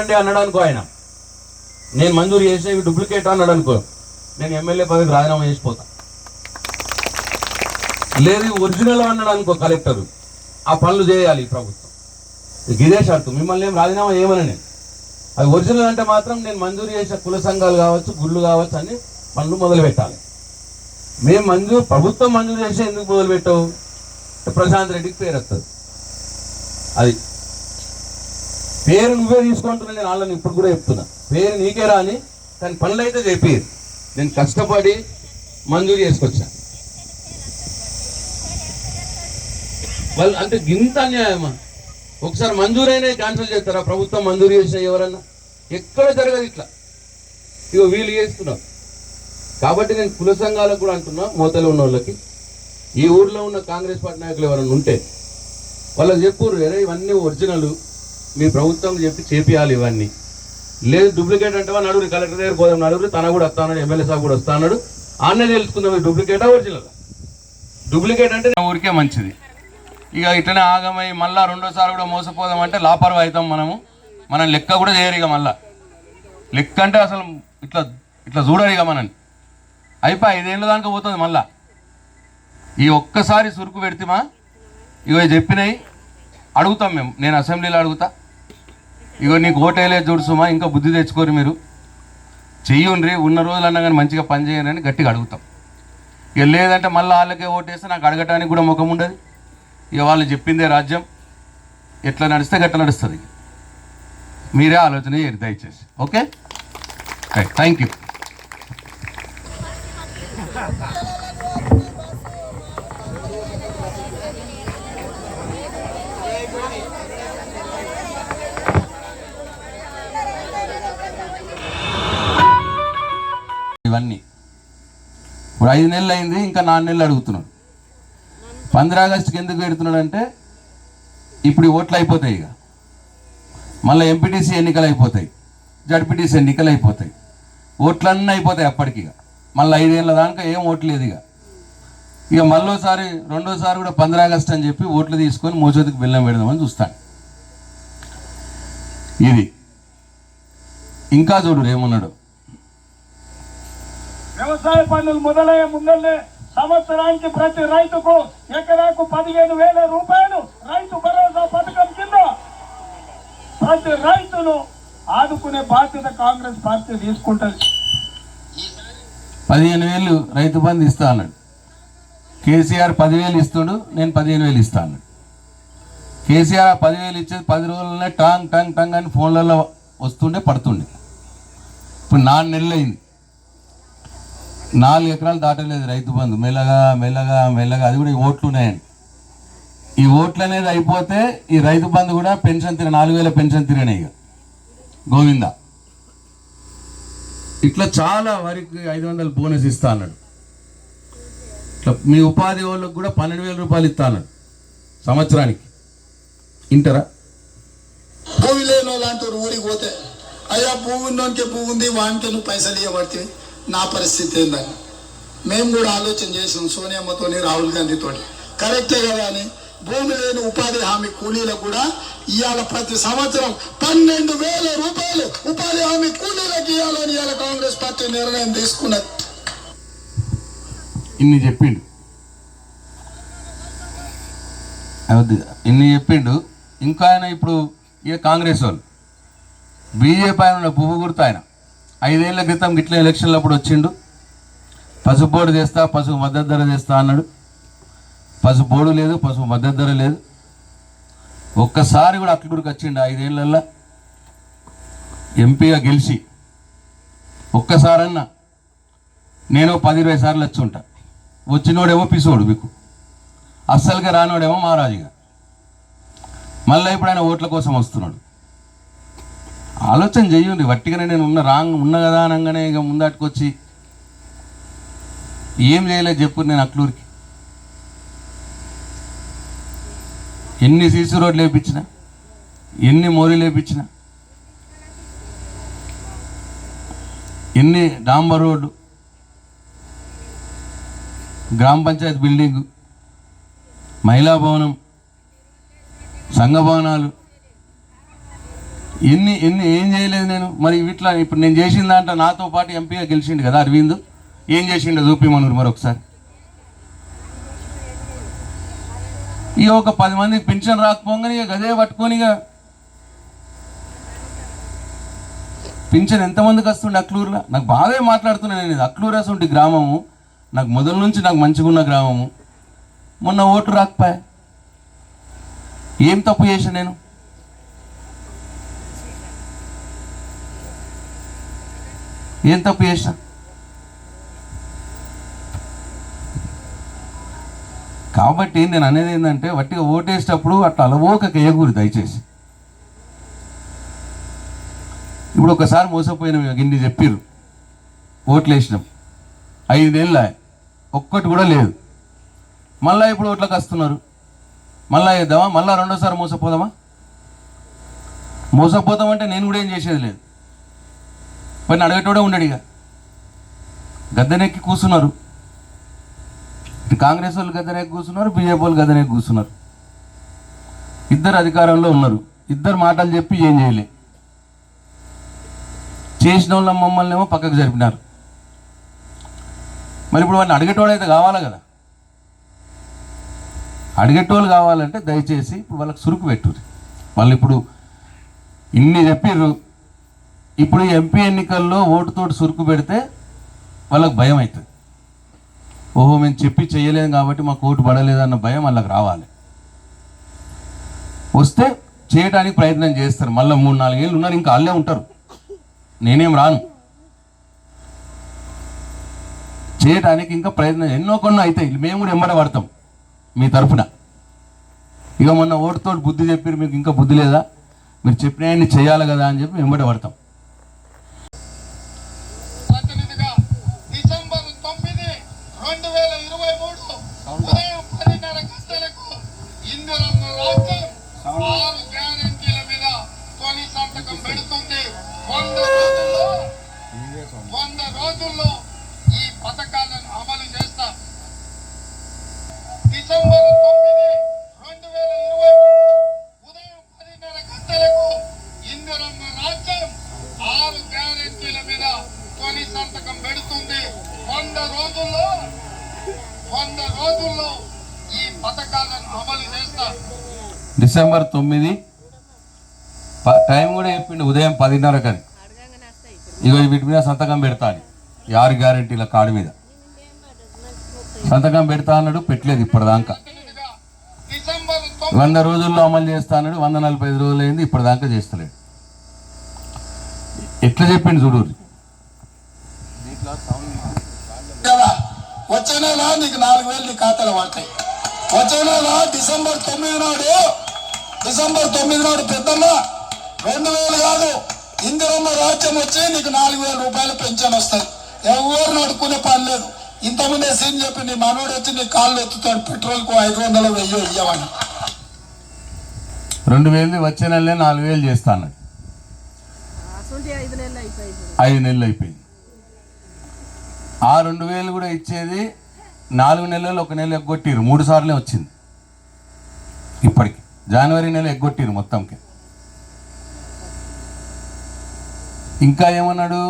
అండి అన్నాడు అనుకో ఆయన. నేను మంజూరు చేసిన డూప్లికేట్ అన్నాడు అనుకో. నేను ఎమ్మెల్యే పదవికి రాజీనామా చేసిపోతా లేదు ఒరిజినల్ అన్నాడు అనుకో కలెక్టర్. ఆ పనులు చేయాలి ప్రభుత్వం. ఇదే షరతు మిమ్మల్ని ఏం రాజీనామా చేయమని నేను. అది ఒరిజినల్ అంటే మాత్రం నేను మంజూరు చేసిన కుల సంఘాలు కావచ్చు గుళ్ళు కావచ్చు అన్ని పనులు మొదలు పెట్టాలి మేము మంజూరు ప్రభుత్వం మంజూరు చేసి ఎందుకు మొదలు పెట్టావు ప్రశాంత్ రెడ్డికి పేరు వస్తుంది. అది పేరు నువ్వే తీసుకుంటున్నా నేను వాళ్ళని ఇప్పుడు కూడా చెప్తున్నా. పేరు నీకే రాని కానీ పనులు అయితే చెప్పి నేను కష్టపడి మంజూరు చేసుకొచ్చా. వాళ్ళు అంటే ఇంత అన్యాయమా? ఒకసారి మంజూరైనా క్యాన్సిల్ చేస్తారా? ప్రభుత్వం మంజూరు చేసిన ఎవరన్నా? ఎక్కడ జరగదు ఇట్లా. ఇగో వీళ్ళు చేస్తున్నారు. కాబట్టి నేను కుల సంఘాలకు కూడా అంటున్నా మోతలు ఉన్న వాళ్ళకి. ఈ ఊర్లో ఉన్న కాంగ్రెస్ పార్టీ నాయకులు ఎవరైనా ఉంటే వాళ్ళకి చెప్పు ఇవన్నీ ఒరిజినల్. మీ ప్రభుత్వం చెప్పి చేపియాలి ఇవన్నీ. లేదు డూప్లికేట్ అంటే వాళ్ళు నడుగురు కలెక్టర్ దగ్గర పోదాం నడుగురు తన కూడా వస్తాడు ఎమ్మెల్యే సాబ్ కూడా వస్తాడు ఆన్నే తెలుసుకుందాం డూప్లికేటా ఒరిజినల్ డూప్లికేట్ అంటే నా ఊరికే మంచిది. ఇక ఇట్లనే ఆగమై మళ్ళా రెండోసారి కూడా మోసపోదాం అంటే లాపర్వా అవుతాం మనము. మనం లెక్క కూడా చేయరు ఇక మళ్ళా. లెక్క అంటే అసలు ఇట్లా ఇట్లా చూడరు ఇక మనని అయిపోయి ఐదేళ్ళ దానికి పోతుంది మళ్ళా. ఈ ఒక్కసారి సురుకు పెడితేమా ఇవి చెప్పినాయి. అడుగుతాం మేము. నేను అసెంబ్లీలో అడుగుతా. ఇగో నీకు ఓటేలే చూడుసుమా ఇంకా బుద్ధి తెచ్చుకోరు మీరు. చెయ్యండి ఉన్న రోజులన్నా కానీ మంచిగా పని చేయండి గట్టిగా అడుగుతాం. ఇక లేదంటే మళ్ళీ వాళ్ళకే ఓటేస్తే నాకు అడగటానికి కూడా ముఖం ఉండదు. ఇక వాళ్ళు చెప్పిందే రాజ్యం. ఎట్లా నడిస్తే గట్ట నడుస్తుంది. మీరే ఆలోచన చేయరు దయచేసి. ఓకే? థ్యాంక్ యూ ఇవన్నీ. ఇప్పుడు ఐదు నెలలు అయింది ఇంకా నాలుగు నెలలు అడుగుతున్నాడు. పంద్ర ఆగస్టుకి ఎందుకు పెడుతున్నాడు అంటే ఇప్పుడు ఓట్లు అయిపోతాయి ఇక. మళ్ళీ ఎంపీటీసీ ఎన్నికలు అయిపోతాయి జడ్పీటీసీ ఎన్నికలు అయిపోతాయి. ఓట్లన్నీ అయిపోతాయి అప్పటికి ఇక. మళ్ళీ ఐదేళ్ళ దాకా ఏం ఓట్లు లేదు ఇక. ఇక మళ్ళోసారి రెండోసారి కూడా పంద్ర ఆగస్టు అని చెప్పి ఓట్లు తీసుకొని మోసోదికి బెల్లం పెడదామని చూస్తాను ఇది. ఇంకా చూడు ఏమన్నాడు వ్యవసాయ పనులు మొదలయ్యే ముందల్లే సంవత్సరానికి ప్రతి రైతుకు ఎకరాకు పదిహేను వేల రూపాయలు రైతు భరోసా పథకం కింద ప్రతి రైతును ఆదుకునే బాధ్యత కాంగ్రెస్ పార్టీ తీసుకుంటుంది. పదిహేను వేలు రైతు బంధు ఇస్తా అన్నాడు. కేసీఆర్ పదివేలు ఇస్తుడు నేను పదిహేను వేలు ఇస్తా అన్నాడు. కేసీఆర్ ఆ పదివేలు ఇచ్చేది పది రోజులనే టాంగ్ టంగ్ టంగ్ అని ఫోన్లలో వస్తుండే పడుతుండే. ఇప్పుడు నాలుగు నెలలు అయింది నాలుగు ఎకరాలు దాటలేదు రైతు బంధు. మెల్లగా మెల్లగా మెల్లగా. అది కూడా ఈ ఓట్లు ఉన్నాయండి. ఈ ఓట్లు అనేది అయిపోతే ఈ రైతు బంధు కూడా పెన్షన్ తిన నాలుగు వేల పెన్షన్ ఇక. గోవిందా. ఇట్లా చాలా వరకు ఐదు వందలు బోనస్ ఇస్తా అన్నాడు. ఇట్లా మీ ఉపాధి వాళ్ళకు కూడా పన్నెండు వేల రూపాయలు ఇస్తా అన్నాడు. సంవత్సరానికి. ఇంటరా భూమి లేని ఊరికి పోతే అయ్యా భూమి ఉన్నోనికి భూమి ఉంది వానికి నువ్వు పైసలు ఇవ్వబడితే నా పరిస్థితి ఏందని మేము కూడా ఆలోచన చేసాం సోనియమ్మతోని రాహుల్ గాంధీతోని. కరెక్టే కదా అని. భూమి లేని ఉపాధి హామీ కూలీలకు కూడా ఇవాళ ప్రతి సంవత్సరం పన్నెండు వేల రూపాయలు ఉపాధి హామీ కూలీలకు ఇవ్వాలని ఇవాళ కాంగ్రెస్ పార్టీ నిర్ణయం తీసుకున్నది. ఇన్ని చెప్పిండు. ఇన్ని చెప్పిండు. ఇంకా ఆయన ఇప్పుడు ఇక కాంగ్రెస్ వాళ్ళు. బీజేపీ ఆయన పువ్వు గుర్తు ఆయన. ఐదేళ్ళ క్రితం గిట్ల ఎలక్షన్లప్పుడు వచ్చిండు. పసుపు బోర్డు చేస్తా పసుపు మద్దతు ధర చేస్తా అన్నాడు. పసుపు బోర్డు లేదు పసుపు మద్దతు ధర లేదు. ఒక్కసారి కూడా అక్కడికి వచ్చిండు ఐదేళ్ళల్లో. ఎంపీగా గెలిచి ఒక్కసారన్నా నేను పది ఇరవై సార్లు వచ్చి ఉంటా వచ్చినోడేమో పిసోడు మీకు. అస్సలుగా రానోడేమో మహారాజుగా. మళ్ళీ ఇప్పుడు ఆయన ఓట్ల కోసం వస్తున్నాడు. ఆలోచన చేయండి వట్టిగానే నేను ఉన్న రాంగ్ ఉన్న కదా అనగానే ఇక ముందాటుకొచ్చి ఏం చేయలేదు చెప్పు నేను అట్లూరికి. ఎన్ని సీసీ రోడ్లు వేపించిన ఎన్ని మోరీలు వేయించిన ఎన్ని డాంబర్ రోడ్డు గ్రామ పంచాయతీ బిల్డింగ్ మహిళా భవనం సంఘ భవనాలు ఎన్ని ఎన్ని ఏం చేయలేదు నేను. మరి ఇట్లా ఇప్పుడు నేను చేసిన దాంట్లో నాతో పాటు ఎంపీగా గెలిచిండు కదా అరవింద్. ఏం చేసిండో చూపిమనురు మరి ఒకసారి ఇక ఒక పది మందికి పెన్షన్ రాకపోగానే ఇక గదే పట్టుకొని ఇక పింఛన్ ఎంతమందికి వస్తుండే అక్లూరులో? నాకు బాగా మాట్లాడుతున్నాను నేను అక్లూరు అసలు గ్రామము. నాకు మొదల నుంచి నాకు మంచిగా ఉన్న గ్రామము. మొన్న ఓటు రాకపోయా? ఏం తప్పు చేశాను నేను? ఏం తప్పు చేసిన? కాబట్టి నేను అనేది ఏంటంటే వట్టిగా ఓటేసేటప్పుడు అట్లా అలవోక కేయకూరి దయచేసి. ఇప్పుడు ఒకసారి మోసపోయిన గిన్ని చెప్పిర్రు. ఓట్లు వేసినాం ఐదు ఒక్కటి కూడా లేదు. మళ్ళీ ఇప్పుడు ఓట్లకు వస్తున్నారు? మళ్ళా వేద్దామా? మళ్ళీ రెండోసారి మోసపోదామా? మోసపోతామంటే నేను కూడా ఏం చేసేది లేదు. పని అడగటోడే ఉండడు ఇక. గద్దెనెక్కి కూర్చున్నారు. ఇటు కాంగ్రెస్ వాళ్ళు గద్దెనెక్కి కూర్చున్నారు బీజేపీ వాళ్ళు గద్దెనెక్కి కూర్చున్నారు. ఇద్దరు అధికారంలో ఉన్నారు. ఇద్దరు మాటలు చెప్పి ఏం చేయలే. చేసిన వాళ్ళ మమ్మల్ని ఏమో పక్కకు జరిపినారు. మరి ఇప్పుడు వాడిని అడిగేటోడైతే కావాలి కదా. అడిగేటోళ్ళు కావాలంటే దయచేసి ఇప్పుడు వాళ్ళకి సురుకు పెట్టుర్రి వాళ్ళు ఇప్పుడు ఇన్ని చెప్పిర్రు. ఇప్పుడు ఎంపీ ఎన్నికల్లో ఓటుతోటి సురుకు పెడితే వాళ్ళకి భయం అవుతుంది. ఓహో మేము చెప్పి చేయలేము కాబట్టి మాకు ఓటు పడలేదన్న భయం వాళ్ళకి రావాలి. వస్తే చేయడానికి ప్రయత్నం చేస్తారు. మళ్ళీ మూడు నాలుగేళ్ళు ఉన్నారు ఇంకా వాళ్ళే ఉంటారు. నేనేం రాను. చేయడానికి ఇంకా ప్రయత్నం ఎన్నో కొన్ని అవుతాయి మేము కూడా ఎంబడ పడతాం మీ తరఫున ఇక మొన్న ఓటుతో బుద్ధి చెప్పారు మీకు ఇంకా బుద్ధి లేదా? మీరు చెప్పిన చేయాలి కదా అని చెప్పి వెంబడి పడతాం. వంద రోజుల్లో ఈ పథకాలను అమలు చేస్తాం. డిసెంబర్ తొమ్మిది రెండు వేల ఇరవై ఉదయం పదిన్నర గంటలకు ఇందిరమ్మ రాజ్యం ఆరు గ్యారెంటీల మీద తొలి సంతకం పెడుతుంది. వంద రోజుల్లో వంద రోజుల్లో ఈ పథకాలను అమలు చేస్తాం. డిసెంబర్ తొమ్మిది టైం కూడా చెప్పిండు ఉదయం పదిన్నర కానీ. ఇగో వీటి మీద సంతకం పెడతా అని. ఈ ఆరు గ్యారెంటీల కార్డు మీద. సంతకం పెడతా అన్నాడు పెట్టలేదు ఇప్పటిదాకా. వంద రోజుల్లో అమలు చేస్తా అన్నాడు వంద నలభై ఐదు రోజులు అయింది ఇప్పటిదాకా చేస్తలేడు. ఎట్లా చెప్పిండు చూడు. వచ్చే నెల నీకు నాలుగు వేలు నీ ఖాతాలో పడతాయి. వచ్చే నెల డిసెంబర్ తొమ్మిది నాడు డిసెంబర్ తొమ్మిది నాడు పెద్దమ్మ రెండు వేలు కాదు. ఇందిరమ్మ రాజ్యం వచ్చి నీకు నాలుగు వేల రూపాయలు పెన్షన్ వస్తాయి. ఎవరు నడుకునే పని లేదు. ఇంతకుముందే సీన్ చెప్పి నీ మనోడు వచ్చి నీ కాళ్ళు ఎత్తుతాడు. పెట్రోల్కు ఐదు వందలు వెయ్యో ఇయ్యమని. రెండు వేలు వచ్చే నెలలే నాలుగు వేలు చేస్తా అన్నాడు అసలు ఐదు నెలలు అయిపోయింది. ఐదు నెలలు అయిపోయింది. ఆ రెండు వేలు కూడా ఇచ్చేది నాలుగు నెలలు ఒక నెల ఎగ్గొట్టిరు. మూడు సార్లే వచ్చింది. ఇప్పటికి. జనవరి నెల ఎగ్గొట్టిరు మొత్తంకి. ఇంకా ఏమన్నాడు?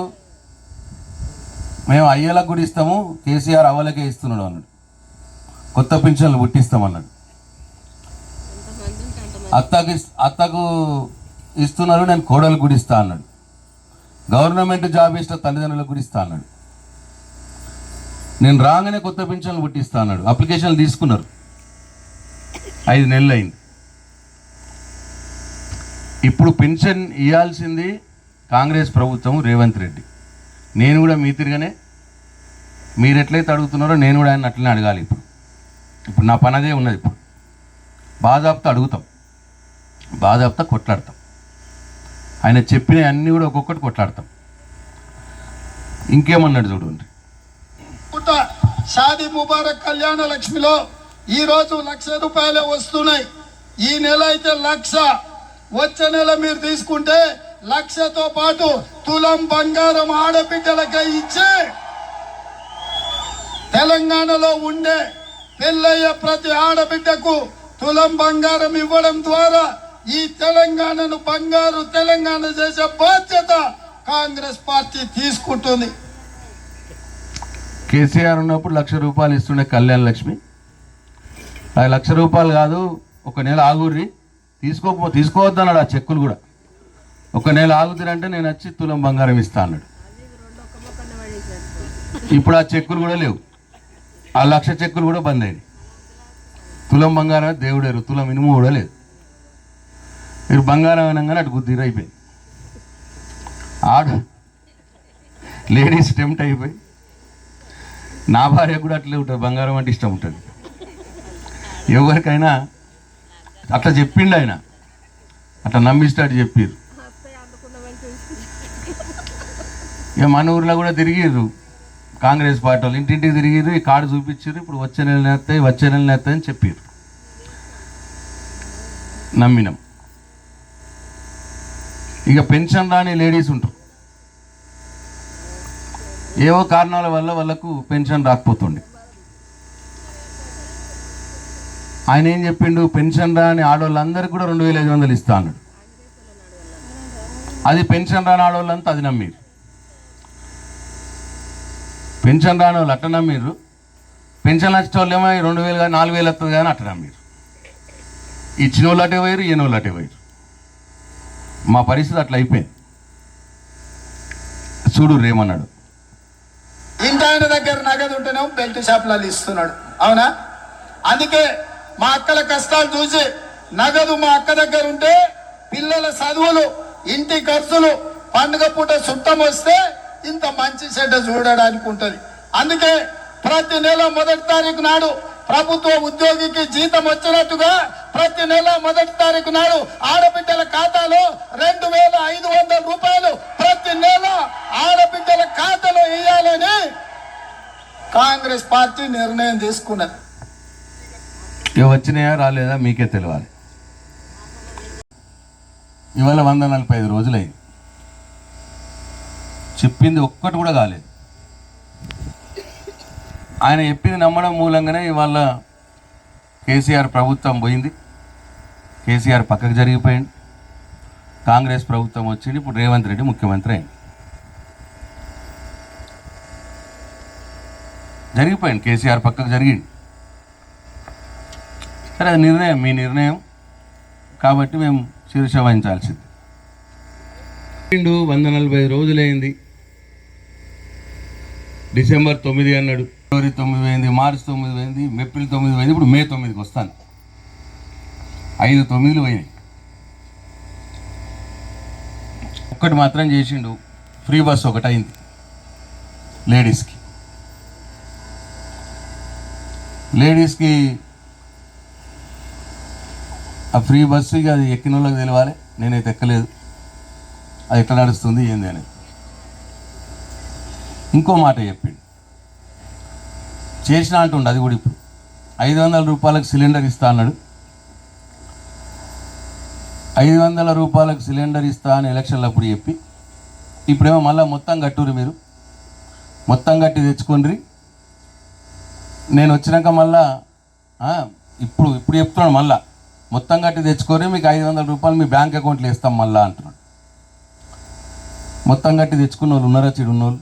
మేము అయ్యేలకు కూడా ఇస్తాము కేసీఆర్ అవ్వలకే ఇస్తున్నాడు అన్నాడు. కొత్త పింఛన్లు పుట్టిస్తామన్నాడు. అత్తకు అత్తకు ఇస్తున్నారు నేను కోడలు కూడా ఇస్తా అన్నాడు. గవర్నమెంట్ జాబ్ ఇస్తే తల్లిదండ్రులకు కూడా ఇస్తా అన్నాడు. నేను రాగానే కొత్త పింఛన్లు పుట్టిస్తా అన్నాడు. అప్లికేషన్లు తీసుకున్నారు. ఐదు నెలలు అయింది. ఇప్పుడు పెన్షన్ ఇవ్వాల్సింది కాంగ్రెస్ ప్రభుత్వం రేవంత్ రెడ్డి. నేను కూడా మీ తిరగనే మీరు ఎట్లయితే అడుగుతున్నారో నేను కూడా ఆయన అట్లనే అడగాలి ఇప్పుడు. ఇప్పుడు నా పని అదే ఉన్నది ఇప్పుడు. బాధాప్తా అడుగుతాం. బాధాప్తా కొట్లాడతాం. ఆయన చెప్పిన అన్నీ కూడా ఒక్కొక్కటి కొట్లాడతాం. ఇంకేమన్నాడు చూడండి పుట్ట షాదీ ముబారక్ కళ్యాణ లక్ష్మిలో ఈరోజు లక్ష రూపాయలే వస్తున్నాయి. ఈ నెల అయితే లక్ష. వచ్చే నెల మీరు తీసుకుంటే లక్షతో పాటు తులం బంగారం ఆడబిడ్డలకై ఇచ్చే తెలంగాణలో ఉండే పెళ్ళయ్య ప్రతి ఆడబిడ్డకు తులం బంగారం ఇవ్వడం ద్వారా ఈ తెలంగాణను బంగారు తెలంగాణ చేసే బాధ్యత కాంగ్రెస్ పార్టీ తీసుకుంటుంది. కేసీఆర్ ఉన్నప్పుడు లక్ష రూపాయలు ఇస్తుండే కళ్యాణ్ లక్ష్మి. అది లక్ష రూపాయలు కాదు ఒక నెల ఆగుర్రి. తీసుకోపో తీసుకోవద్దన్నాడు ఆ చెక్కులు కూడా. ఒక నెల ఆగుతారంటే నేను వచ్చి తులం బంగారం ఇస్తా అన్నాడు. ఇప్పుడు ఆ చెక్కులు కూడా లేవు. ఆ లక్ష చెక్కులు కూడా బంద్ అయినాయి. తులం బంగారం దేవుడేరు తులం ఇనుము కూడా లేదు. మీరు బంగారం అనగానే అటు గుద్దిరు అయిపోయింది. ఆడ లేడీస్ టెంప్ట్ అయిపోయి నా భార్య కూడా అట్లే ఉంటుంది బంగారం అంటే ఇష్టం ఉంటుంది. ఎవరికైనా అట్లా చెప్పిండు ఆయన. అట్లా నమ్మిస్తాడు చెప్పారు. ఇక మన ఊర్లో కూడా తిరిగిర్రు. కాంగ్రెస్ పార్టీ వాళ్ళు ఇంటింటికి తిరిగిర్రు ఈ కార్డు చూపించారు ఇప్పుడు వచ్చే నెల నేస్తాయి వచ్చే నెల నేస్తాయి అని చెప్పారు నమ్మినాం. ఇక పెన్షన్ రాని లేడీస్ ఉంటారు. ఏవో కారణాల వల్ల వాళ్ళకు పెన్షన్ రాకపోతుండే. ఆయన ఏం చెప్పిండు? పెన్షన్ రాని ఆడవాళ్ళందరికీ కూడా రెండు వేల ఐదు వందలు ఇస్తా అన్నాడు. అది పెన్షన్ రాని ఆడవాళ్ళంతా అది నమ్మిరు పెన్షన్ రాని వాళ్ళు అట్ట నమ్మిర్రు పెన్షన్ వచ్చిన వాళ్ళు ఏమో రెండు వేలు కానీ నాలుగు వేలు వస్తుంది కానీ అట్ట నమ్మిర్రు ఇచ్చిన వాళ్ళు అటే పోయారు ఈయన వాళ్ళు అటే పోయారు మా పరిస్థితి అట్లా అయిపోయింది. చూడు రేమన్నాడు. ఇంత ఆయన దగ్గర నగదు ఉంటేనేమో బెల్ట్ షాపులలో ఇస్తున్నాడు. అవునా? అందుకే మా అక్కల కష్టాలు చూసి నగదు మా అక్క దగ్గర ఉంటే పిల్లల చదువులు ఇంటి ఖర్చులు పండుగ పూట చుట్టం వస్తే ఇంత మంచి చెడ్డ చూడడానికి ఉంటుంది. అందుకే ప్రతి నెల మొదటి తారీఖు నాడు ప్రభుత్వ ఉద్యోగికి జీతం వచ్చినట్టుగా ప్రతి నెల మొదటి తారీఖు నాడు ఆడబిడ్డల ఖాతాలో రెండు వేల ఐదు వందల రూపాయలు ప్రతి నెల ఆడబిడ్డల ఖాతాలో వేయాలని కాంగ్రెస్ పార్టీ నిర్ణయం తీసుకున్నది. ఇక వచ్చినాయా రాలేదా మీకే తెలియాలి ఇవాళ వంద నలభై ఐదు రోజులైంది. చెప్పింది ఒక్కటి కూడా కాలేదు. ఆయన చెప్పింది నమ్మడం మూలంగానే ఇవాళ కేసీఆర్ ప్రభుత్వం పోయింది. కేసీఆర్ పక్కకు జరిగిపోయింది. కాంగ్రెస్ ప్రభుత్వం వచ్చింది. ఇప్పుడు రేవంత్ రెడ్డి ముఖ్యమంత్రి అయింది జరిగిపోయింది. కేసీఆర్ పక్కకు జరిగింది. సరే అది నిర్ణయం. మీ నిర్ణయం. కాబట్టి మేము శీర్ష వహించాల్సింది. రెండు వంద నలభై ఐదు రోజులైంది. డిసెంబర్ తొమ్మిది అన్నాడు. ఫిబ్రవరి తొమ్మిది పోయింది మార్చి తొమ్మిది పోయింది ఏప్రిల్ తొమ్మిది పోయింది ఇప్పుడు మే తొమ్మిదికి వస్తాను ఐదు తొమ్మిదిలు పోయినాయి. ఒక్కటి మాత్రం చేసిండు ఫ్రీ బస్ ఒకటి అయింది లేడీస్కి. లేడీస్కి ఆ ఫ్రీ బస్సు ఇక అది ఎక్కిన వాళ్ళకి తెలియాలి నేనైతే ఎక్కలేదు. అది ఎట్లా నడుస్తుంది ఏంది అనేది. ఇంకో మాట చెప్పిండు. చేసిన అంటుండు అది కూడా ఇప్పుడు. ఐదు వందల రూపాయలకు సిలిండర్ ఇస్తా అన్నాడు. ఐదు వందల రూపాయలకు సిలిండర్ ఇస్తా అని ఎలక్షన్లు అప్పుడు చెప్పి ఇప్పుడేమో మళ్ళీ మొత్తం కట్టురు మీరు. మొత్తం కట్టి తెచ్చుకోండి నేను వచ్చినాక మళ్ళా ఇప్పుడు ఇప్పుడు చెప్తున్నాడు మళ్ళా. మొత్తం కట్టి తెచ్చుకొని మీకు ఐదు వందల రూపాయలు మీ బ్యాంక్ అకౌంట్లో ఇస్తాం మళ్ళా అంటున్నాడు. మొత్తం కట్టి తెచ్చుకున్న వాళ్ళు ఉన్నారా చెడు ఉన్నోళ్ళు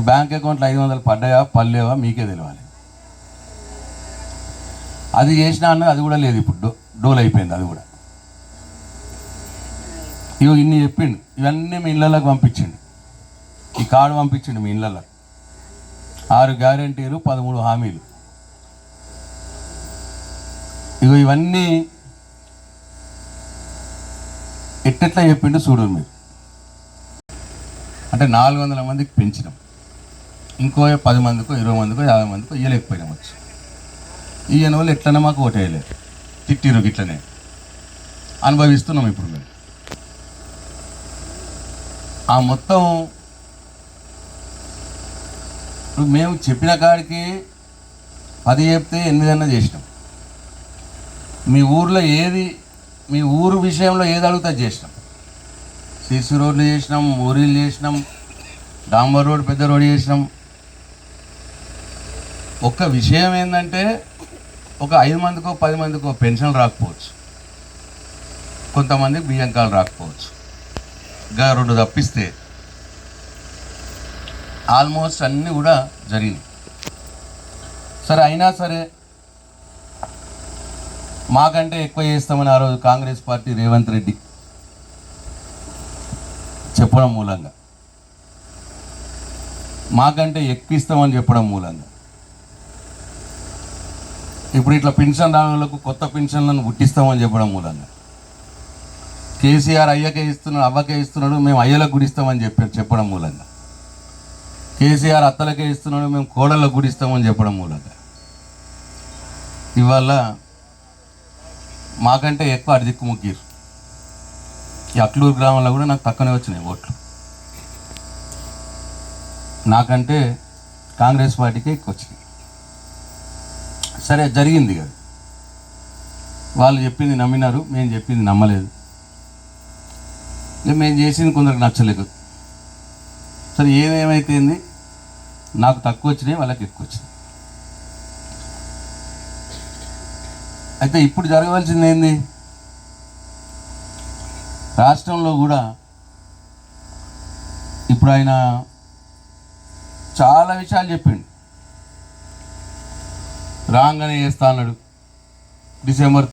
బ్యాంక్ అకౌంట్లో ఐదు వందలు పడ్డాయా పడలేవా మీకే తెలియాలి అది చేసినా అన్నది అది కూడా లేదు ఇప్పుడు. డో డోల్ అయిపోయింది అది కూడా. ఇవి ఇన్ని చెప్పిండు. ఇవన్నీ మీ ఇళ్ళలోకి పంపించిండు. ఈ కార్డు పంపించిండు మీ ఇళ్ళకి ఆరు గ్యారంటీలు పదమూడు హామీలు. ఇగో ఇవన్నీ ఎట్టెట్లా చెప్పిండు చూడు మీరు. అంటే నాలుగు వందల మందికి పెంచినాం. ఇంకో పది మందికో ఇరవై మందికో యాభై మందికో ఇవ్వలేకపోయినాం వచ్చి. ఈయన వాళ్ళు ఎట్లనే మాకు ఓటేయలేదు తిట్టిరు ఇట్లనే అనుభవిస్తున్నాం ఇప్పుడు మేము. ఆ మొత్తం ఇప్పుడు మేము చెప్పిన కాడికి పది చెప్తే ఎనిమిదన్నా చేసినాం. మీ ఊర్లో ఏది మీ ఊరు విషయంలో ఏది అడుగుతా చేసినాం. సిసి రోడ్లు చేసినాం ఊరీలు చేసినాం డాంబర్ రోడ్ పెద్ద రోడ్ చేసినాం ఒక్క విషయం ఏంటంటే ఒక ఐదు మందికో పది మందికో పెన్షన్ రాకపోవచ్చు. కొంతమంది బియ్యంకాలు రాకపోవచ్చు. ఇంకా రెండు తప్పిస్తే ఆల్మోస్ట్ అన్నీ కూడా జరిగినాయి. సరే అయినా సరే మాకంటే ఎక్కువ చేస్తామని ఆ రోజు కాంగ్రెస్ పార్టీ రేవంత్ రెడ్డి చెప్పడం మూలంగా. మాకంటే ఎక్కువ ఇస్తామని చెప్పడం మూలంగా. ఇప్పుడు ఇట్లా పెన్షన్ రావాలకు కొత్త పెన్షన్లను పుట్టిస్తామని చెప్పడం మూలంగా. కేసీఆర్ అయ్యకే ఇస్తున్నాడు అవ్వకే ఇస్తున్నాడు మేము అయ్యలకు గుడిస్తామని చెప్పారు చెప్పడం మూలంగా. కేసీఆర్ అత్తలకే ఇస్తున్నాడు మేము కోడళ్ళకు గుడిస్తామని చెప్పడం మూలంగా. ఇవాళ మాకంటే ఎక్కువ అడిదిక్కు ముగ్గిరు. ఈ అట్లూరు గ్రామంలో కూడా నాకు తక్కువనే వచ్చినాయి ఓట్లు. నాకంటే కాంగ్రెస్ పార్టీకే ఎక్కువ వచ్చినాయి. సరే జరిగింది కదా. వాళ్ళు చెప్పింది నమ్మినారు మేము చెప్పింది నమ్మలేదు. ఇక మేము చేసింది కొందరికి నచ్చలేదు. సరే ఏదేమైతేంది నాకు తక్కువ వచ్చినాయి వాళ్ళకి ఎక్కువ వచ్చినాయి. అయితే ఇప్పుడు జరగవలసింది ఏంది? రాష్ట్రంలో కూడా ఇప్పుడు ఆయన చాలా విషయాలు చెప్పిండు. రాగానే చేస్తా అన్నాడు. డిసెంబర్